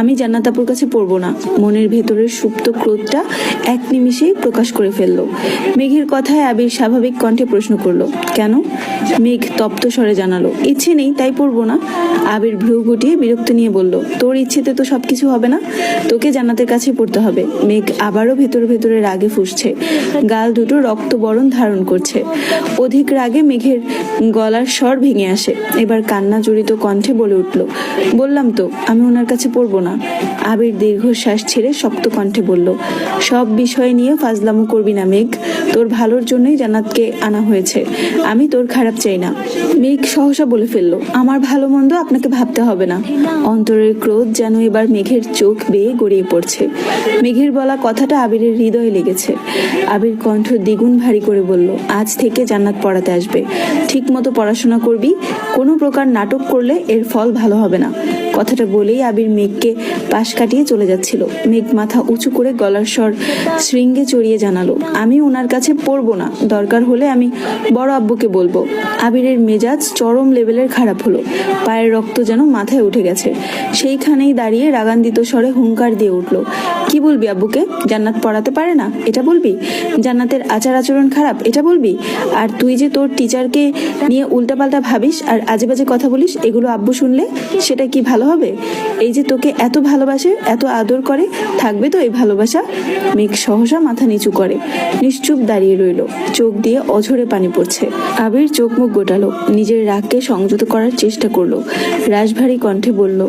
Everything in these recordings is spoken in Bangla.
আমি জান্নাতাপুর কাছে পড়ব না। মনের ভেতরের সুপ্ত ক্রোধটা এক নিমিষেই প্রকাশ করে ফেলল। মেঘের কথায় আবির স্বাভাবিক কণ্ঠে প্রশ্ন করল, কেন? মেঘ তপ্ত স্বরে জানালো, ইচ্ছে নেই, তাই পড়ব না। আবির ভ্রু গুটিয়ে বিরক্ত নিয়ে বলল, তোর ইচ্ছেতে তো সবকিছু হবে না? তোকে জান্নাতের কাছে পড়তে হবে। মেঘ আবারও ভেতরে ভেতরে রাগে ফুসছে। গাল দুটো রক্ত বরণ ধারণ করছে। অধিক রাগে মেঘের গলার স্বর ভেঙে আসে। এবার কান্না জড়িত কণ্ঠে বলে উঠল, বললাম তো, আমি ওনার কাছে পড়ব না। আবির দীর্ঘশ্বাস ছেড়ে শক্ত কণ্ঠে বলল, সব বিষয় নিয়ে ফাজলামো করবি না, মেঘ। তোর ভালোর জন্যই জান্নাতকে আনা হয়েছে। আমি তোর খারাপ চাই না। মেঘ সহসা বলে ফেলল, আমার ভালো মন্দ আপনাকে ভাবতে হবে না। অন্তরের ক্রোধ যেন এবার মেঘের চোখ বেয়ে গড়িয়ে পড়ছে। মেঘের বলা কথাটা আবিরের হৃদয়ে লেগেছে। আবির কণ্ঠ দ্বিগুণ ভারী করে বলল, আজ থেকে জান্নাত পড়াতে আসবে। ঠিক মতো পড়াশোনা করবি, কোনো প্রকার নাটক করলে এর ফল ভালো হবে না। কথাটা বলেই আবির মেঘকে পাশ কাটিয়ে চলে যাচ্ছিল। মেঘ মাথা উঁচু করে গলার স্বর শৃঙ্গে চড়িয়ে জানালো, আমি ওনার কাছে পড়ব না। দরকার হলে আমি বড় আব্বুকে বলব। আবিরের মেজাজ চরম লেভেলের খারাপ হলো। পায়ের রক্ত যেন মাথায় উঠে গেছে। সেইখানেই দাঁড়িয়ে রাগান্বিত স্বরে হুঙ্কার দিয়ে উঠল। কি বলবি আব্বুকে? জান্নাত পড়াতে পারে না? এটা বলবি? জান্নাতের আচার আচরণ খারাপ? এটা বলবি? আর তুই যে তোর টিচারকে নিয়ে উল্টাপাল্টা ভাবিস আর আজে বাজে কথা বলিস, এগুলো আব্বু শুনলে সেটা কি ভালো হবে? এই যে তোকে এত ভালোবাসে, এত আদর করে, থাকবে তো এই ভালোবাসা? মেঘ সহসা মাথা নিচু করে, নিশ্চুপ দাঁড়িয়ে রইল। চোখ দিয়ে অঝরে পানি পড়ছে। আবির চোখ মুখ গোটালো, নিজের রাগকে সংযত করার চেষ্টা করল। রাশভারী কণ্ঠে বলল,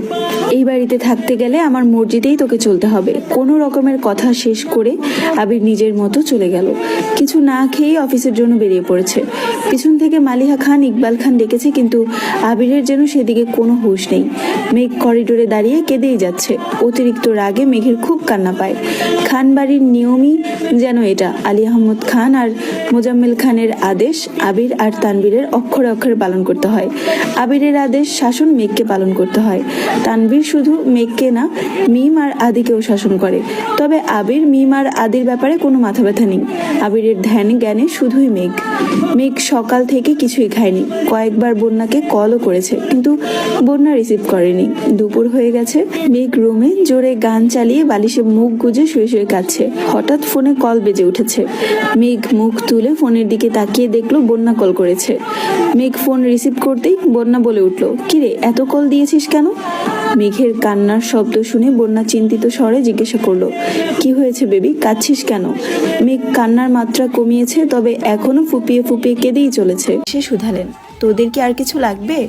এই বাড়িতে থাকতে গেলে আমার মসজিদেই তোকে চলতে হবে। কোনো রকমের কথা শেষ করে আবির নিজের মতো চলে গেল। কিছু না খেয়েই অফিসের জন্য বেরিয়ে পড়েছে। পিছন থেকে মালিহা খান, ইকবাল খান ডেকেছে, কিন্তু আবিরের যেন সেদিকে কোনো হুঁশ নেই। মেঘ করিডোরে দাঁড়িয়ে কেঁদেই যাচ্ছে। অতিরিক্ত রাগে মেঘের খুব কান্না পায়। খান বাড়ির নিয়মই যেন এটা। আলী আহমদ খান আর মোজাম্মেল খানের আদেশ আবির আর তানবীরের অক্ষরে অক্ষরে পালন করতে হয়। আবিরের আদেশ শাসন মেঘকে পালন করতে হয়। তানবীর শুধু মেঘকে না, মিম আর আদিকেও শাসন করে। তবে আবির, মিম আর আদির ব্যাপারে কোনো মাথা ব্যথা নেই। আবিরের ধ্যান জ্ঞানে শুধুই মেঘ। মেঘ সকাল থেকে কিছুই খায়নি। কয়েকবার বন্যাকে কলও করেছে, কিন্তু বন্যা রিসিভ করেনি। দুপুর হয়ে গেছে, মেঘ রুমে জোরে গান চালিয়ে বালিশে মুখ গুজে শুয়ে শুয়ে কাচ্ছে হঠাৎ ফোনে কল বেজে উঠেছে। মেঘ মুখ তুলে ফোনের দিকে তাকিয়ে দেখল বন্যা কল করেছে। মেঘ ফোন রিসিভ করতেই বন্যা বলে উঠল, কিরে, এত কল দিয়েছিস কেন? মেঘের কান্নার শব্দ শুনে বন্যা চিন্তিত স্বরে জিজ্ঞাসা করল, কি হয়েছে বেবি? কাঁদছিস কেন? মেঘ কান্নার মাত্রা কমিয়েছে, তবে এখনও ফুপিয়ে ফুপিয়ে কেঁদেই চলেছে। সে শুধালেন, তোদের কি আর কিছু লাগবে?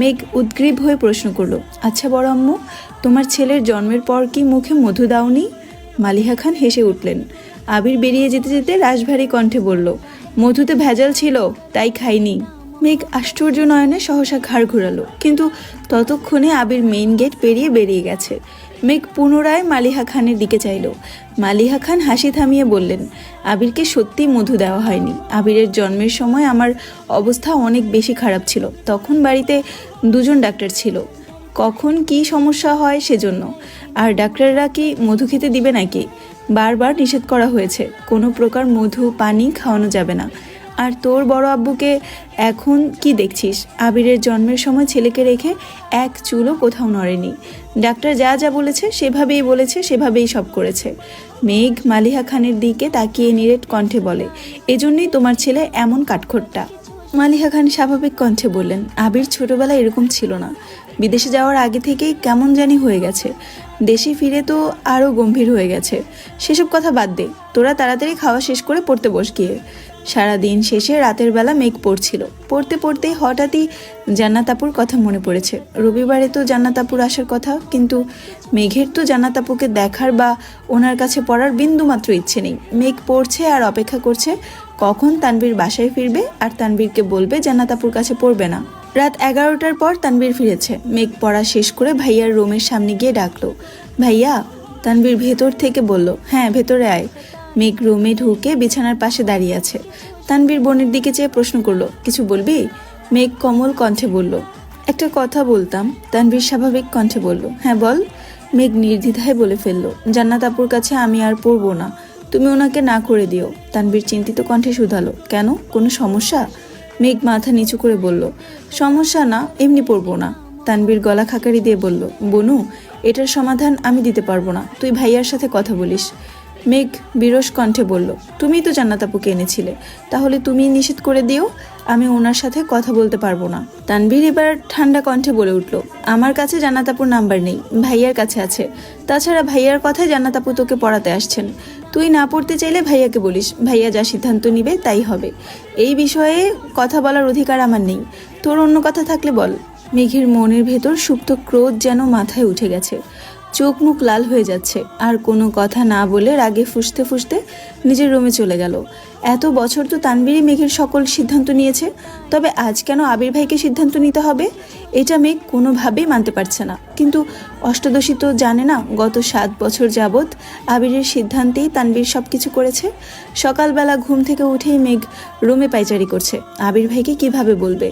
মেঘ উদ্গ্রীব হয়ে প্রশ্ন করল আচ্ছা বড় আম্মু, তোমার ছেলের জন্মের পর কি মুখে মধু দাওনি? মালিহা খান হেসে উঠলেন, আবির বেরিয়ে যেতে যেতে রাশভারী কণ্ঠে বলল, মধুতে ভেজাল ছিল, তাই খাইনি। মেঘ আশ্চর্য নয়নে সহসা ঘাড় ঘুরালো, কিন্তু ততক্ষণে আবির মেইন গেট পেরিয়ে বেরিয়ে গেছে। মেঘ পুনরায় মালিহা খানের দিকে চাইল। মালিহা খান হাসি থামিয়ে বললেন, আবিরকে সত্যি মধু দেওয়া হয়নি। আবিরের জন্মের সময় আমার অবস্থা অনেক বেশি খারাপ ছিল। তখন বাড়িতে দুজন ডাক্তার ছিল। কখন কি সমস্যা হয় সেজন্য। আর ডাক্তাররা কি মধু খেতে দিবে নাকি? বারবার নিষেধ করা হয়েছে। কোনো প্রকার মধু, পানি খাওয়ানো যাবে না। আর তোর বড় আব্বুকে এখন কি দেখছিস? আবিরের জন্মের সময় ছেলেকে রেখে এক চুলও কোথাও নড়েনি। ডাক্তার যা যা বলেছে সেভাবেই বলেছে, সেভাবেই সব করেছে। মেঘ মালিহা খানের দিকে তাকিয়ে নিরেট কণ্ঠে বলে, এজন্যই তোমার ছেলে এমন কাঠখোট্টা। মালিহা খান স্বাভাবিক কণ্ঠে বললেন, আবির ছোটবেলায় এরকম ছিল না। বিদেশে যাওয়ার আগে থেকেই কেমন জানি হয়ে গেছে। দেশে ফিরে তো আরও গম্ভীর হয়ে গেছে। সেসব কথা বাদ দে। তোরা তাড়াতাড়ি খাওয়া শেষ করে পড়তে বস গিয়ে। সারাদিন শেষে রাতের বেলা মেঘ পড়ছিল। পড়তে পড়তেই হঠাৎই জান্নাতাপুর কথা মনে পড়েছে। রবিবারে তো জান্নাতাপুর আসার কথা, কিন্তু মেঘের তো জান্নাতাপুকে দেখার বা ওনার কাছে পড়ার বিন্দুমাত্র ইচ্ছে নেই। মেঘ পড়ছে আর অপেক্ষা করছে কখন তানবীর বাসায় ফিরবে আর তানবীরকে বলবে জান্নাতাপুর কাছে পড়বে না। রাত এগারোটার পর তানবীর ফিরেছে। মেঘ পড়া শেষ করে ভাইয়ার রুমের সামনে গিয়ে ডাকলো। ভাইয়া তানবীর ভেতর থেকে বলল হ্যাঁ ভেতরে আয়। মেঘ রুমে ঢুকে বিছানার পাশে দাঁড়িয়ে আছে। তানবীর বোনের দিকে চেয়ে প্রশ্ন করল, কিছু বলবি? মেঘ কমল কণ্ঠে বলল, একটা কথা বলতাম। তানবীর স্বাভাবিক কণ্ঠে বলল হ্যাঁ বল। মেঘ নির্দ্বিধায় বলে ফেলল, জান্নাত আপুর কাছে আমি আর পড়ব না। তুমি ওনাকে না করে দিও। তানবীর চিন্তিত কণ্ঠে শুধালো, কেন? কোনো সমস্যা? মেঘ মাথা নিচু করে বলল, সমস্যা না, এমনি পড়ব না। তানবীর গলা খাকারি দিয়ে বলল, বনু, এটার সমাধান আমি দিতে পারব না। তুই ভাইয়ার সাথে কথা বলিস। মেঘ বিরস কণ্ঠে বলল তুমিই তো জান্নাত আপুকে এনেছিলে, তাহলে তুমি নিষেধ করে দিও, আমি ওনার সাথে কথা বলতে পারব না। তানবীর এবার ঠান্ডা কণ্ঠে বলে উঠল, আমার কাছে জান্নাত আপুর নাম্বার নেই, ভাইয়ার কাছে আছে। তাছাড়া ভাইয়ার কথায় জান্নাত আপু তোকে পড়াতে আসছেন। তুই না পড়তে চাইলে ভাইয়াকে বলিস, ভাইয়া যা সিদ্ধান্ত নিবে, তাই হবে। এই বিষয়ে কথা বলার অধিকার আমার নেই। তোর অন্য কথা থাকলে বল। মেঘের মনের ভেতর সুপ্ত ক্রোধ যেন মাথায় উঠে গেছে। চোখ মুখ লাল হয়ে যাচ্ছে। আর কোনো কথা না বলে রাগে ফুসতে ফুসতে নিজের রুমে চলে গেল। এত বছর তো তানবীরই মেঘের সকল সিদ্ধান্ত নিয়েছে। তবে আজ কেন আবির ভাইকে সিদ্ধান্ত নিতে হবে? এটা মেঘ কোনোভাবেই মানতে পারছে না। কিন্তু অষ্টদশী তো জানে না, গত সাত বছর যাবৎ আবিরের সিদ্ধান্তেই তানবীর সব কিছু করেছে। সকালবেলা ঘুম থেকে উঠেই মেঘ রুমে পাইচারি করছে। আবির ভাইকে কীভাবে বলবে?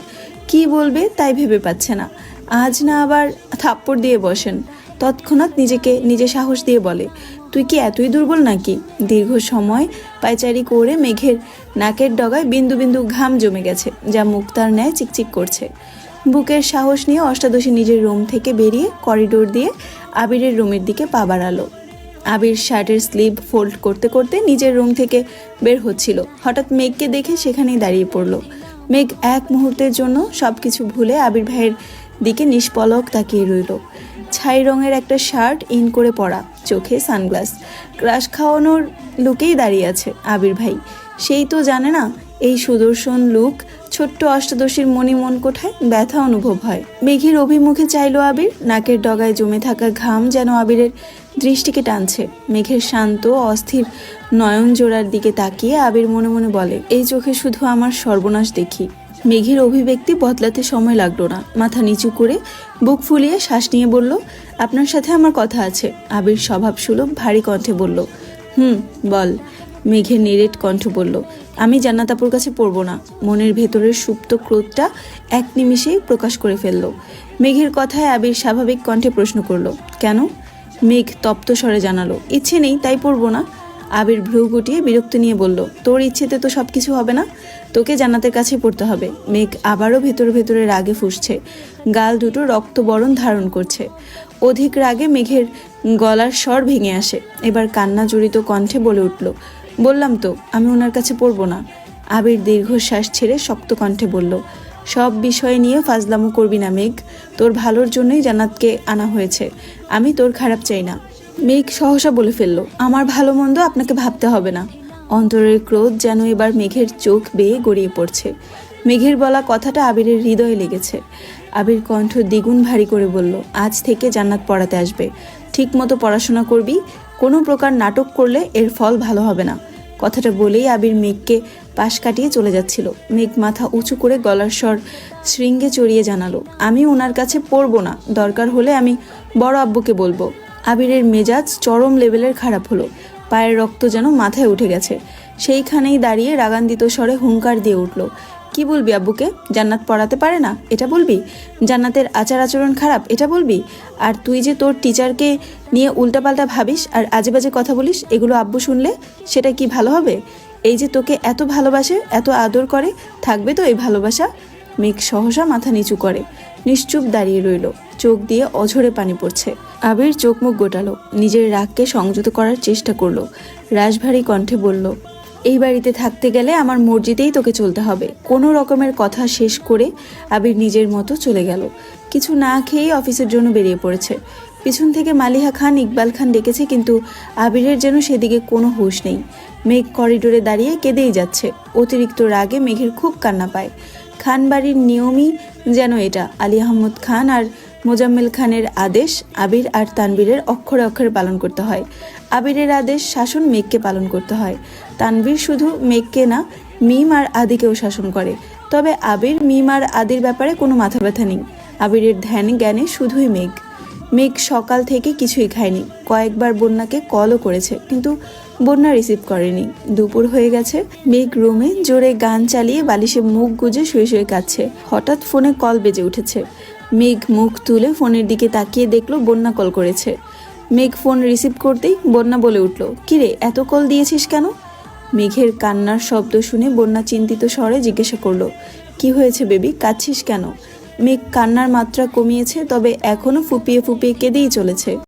কি বলবে তাই ভেবে পাচ্ছে না। আজ না আবার থাপ্পড় দিয়ে বসেন। তৎক্ষণাৎ নিজেকে, নিজে সাহস দিয়ে বলে, তুই কি এতই দুর্বল নাকি? দীর্ঘ সময় পায়চারি করে মেঘের নাকের ডগায় বিন্দু বিন্দু ঘাম জমে গেছে, যা মুক্তার ন্যায় চিকচিক করছে। বুকের সাহস নিয়ে অষ্টাদশী নিজের রুম থেকে বেরিয়ে করিডোর দিয়ে আবিরের রুমের দিকে পা বাড়ালো। আবির শার্টের স্লিভ ফোল্ড করতে করতে নিজের রুম থেকে বের হচ্ছিল। হঠাৎ মেঘকে দেখে সেখানেই দাঁড়িয়ে পড়ল। মেঘ এক মুহূর্তের জন্য সব কিছু ভুলে আবির ভাইয়ের দিকে নিষ্পলক তাকিয়ে রইল। ছাই রঙের একটা শার্ট ইন করে পরা, চোখে সানগ্লাস। ক্রাশ খাওয়ানোর লুকেই দাঁড়িয়ে আছে আবির ভাই। সেই তো জানে না, এই সুদর্শন লুক ছোট্ট অষ্টাদশীর মনি মন কোঠায় ব্যথা অনুভব হয়। মেঘের অভিমুখে চাইল আবির, নাকের ডগায় জমে থাকা ঘাম যেন আবিরের দৃষ্টিকে টানছে। মেঘের শান্ত, অস্থির নয়ন জোড়ার দিকে তাকিয়ে আবির মনে মনে বলে, এই চোখে শুধু আমার সর্বনাশ দেখি। মেঘের অভিব্যক্তি বদলাতে সময় লাগল না। মাথা নিচু করে বুক ফুলিয়ে শ্বাস নিয়ে বলল, আপনার সাথে আমার কথা আছে। আবির স্বভাব সুলভ ভারী কণ্ঠে বলল, হুম, বল। মেঘের নিরেট কণ্ঠ বলল, আমি জান্নাতাপুর কাছে পড়ব না। মনের ভেতরের সুপ্ত ক্রোধটা এক নিমিষেই প্রকাশ করে ফেলল। মেঘের কথায় আবির স্বাভাবিক কণ্ঠে প্রশ্ন করল, কেন? মেঘ তপ্ত স্বরে জানালো, ইচ্ছে নেই, তাই পড়ব না। আবির ভ্রু গুটিয়ে বিরক্ত নিয়ে বলল, তোর ইচ্ছেতে তো সব কিছু হবে না? তোকে জান্নাতের কাছে পড়তে হবে। মেঘ আবারও ভেতরে ভেতরে রাগে ফুসছে। গাল দুটো রক্ত বরণ ধারণ করছে। অধিক রাগে মেঘের গলার স্বর ভেঙে আসে। এবার কান্না জড়িত কণ্ঠে বলে উঠল, বললাম তো, আমি ওনার কাছে পড়ব না। আবির দীর্ঘশ্বাস ছেড়ে শক্ত কণ্ঠে বলল, সব বিষয় নিয়ে ফাজলামো করবি না মেঘ। তোর ভালোর জন্যই জান্নাতকে আনা হয়েছে। আমি তোর খারাপ চাই না। মেঘ সহসা বলে ফেলল, আমার ভালো মন্দ আপনাকে ভাবতে হবে না। অন্তরের ক্রোধ যেন এবার মেঘের চোখ বেয়ে গড়িয়ে পড়ছে। মেঘের বলা কথাটা আবিরের হৃদয়ে লেগেছে। আবির কণ্ঠ দ্বিগুণ ভারী করে বলল, আজ থেকে জান্নাত পড়াতে আসবে। ঠিক মতো পড়াশোনা করবি, কোনো প্রকার নাটক করলে এর ফল ভালো হবে না। কথাটা বলেই আবির মেঘকে পাশ কাটিয়ে চলে যাচ্ছিল। মেঘ মাথা উঁচু করে গলার স্বর শৃঙ্গে চড়িয়ে জানালো, আমি ওনার কাছে পড়ব না। দরকার হলে আমি বড় আব্বুকে বলব। আবিরের মেজাজ চরম লেভেলের খারাপ হলো। পায়ের রক্ত যেন মাথায় উঠে গেছে। সেইখানেই দাঁড়িয়ে রাগান্বিত স্বরে হুঙ্কার দিয়ে উঠল, কি বলবি আব্বুকে? জান্নাত পড়াতে পারে না? এটা বলবি? জান্নাতের আচার আচরণ খারাপ? এটা বলবি? আর তুই যে তোর টিচারকে নিয়ে উল্টাপাল্টা ভাবিস আর আজে বাজে কথা বলিস, এগুলো আব্বু শুনলে সেটা কি ভালো হবে? এই যে তোকে এত ভালোবাসে, এত আদর করে, থাকবে তো এই ভালোবাসা? মেঘ সহসা মাথা নিচু করে। নিশ্চুপ দাঁড়িয়ে রইল। চোখ দিয়ে অঝরে পানি পড়ছে। আবির চোখ মুখ গোটালো। নিজের রাগকে সংযত করার চেষ্টা করল। রাশভারী কণ্ঠে বলল, এই বাড়িতে থাকতে গেলে আমার মসজিদেই তোকে চলতে হবে। কোনো রকমের কথা শেষ করে আবির নিজের মতো চলে গেল। কিছু না খেয়েই অফিসের জন্য বেরিয়ে পড়েছে। পিছন থেকে মালিহা খান, ইকবাল খান ডেকেছে, কিন্তু আবিরের যেন সেদিকে কোনো হুঁশ নেই। মেঘ করিডোরে দাঁড়িয়ে কেঁদেই যাচ্ছে। অতিরিক্ত রাগে মেঘের খুব কান্না পায়। খান বাড়ির নিয়মই যেন এটা। আলী আহমদ খান আর মোজাম্মেল খানের আদেশ আবির আর তানবীরের অক্ষরে অক্ষরে পালন করতে হয়। আবিরের আদেশ শাসন মেঘকে পালন করতে হয়। তানবীর শুধু মেঘকে না, মিম আর আদিকেও শাসন করে। তবে আবির, মিম আর আদির ব্যাপারে কোনো মাথা ব্যথা নেই। আবিরের ধ্যান জ্ঞানে শুধুই মেঘ। মেঘ সকাল থেকে কিছুই খায়নি। কয়েকবার বন্যাকে কলও করেছে। কিন্তু বন্যা রিসিভ করেনি। দুপুর হয়ে গেছে। মেঘ রুমে জোরে গান চালিয়ে বালিশে মুখ গুজে শুয়ে শুয়ে কাচ্ছে হঠাৎ ফোনে কল বেজে উঠেছে। মেঘ মুখ তুলে ফোনের দিকে তাকিয়ে দেখল বন্যা কল করেছে। মেঘ ফোন রিসিভ করতেই বন্যা বলে উঠল, কিরে, এত কল দিয়েছিস কেন? মেঘের কান্নার শব্দ শুনে বন্যা চিন্তিত স্বরে জিজ্ঞাসা করল, কি হয়েছে বেবি? কাঁদছিস কেন? মেঘ কান্নার মাত্রা কমিয়েছে, তবে এখনও ফুপিয়ে ফুপিয়ে কেঁদেই চলেছে।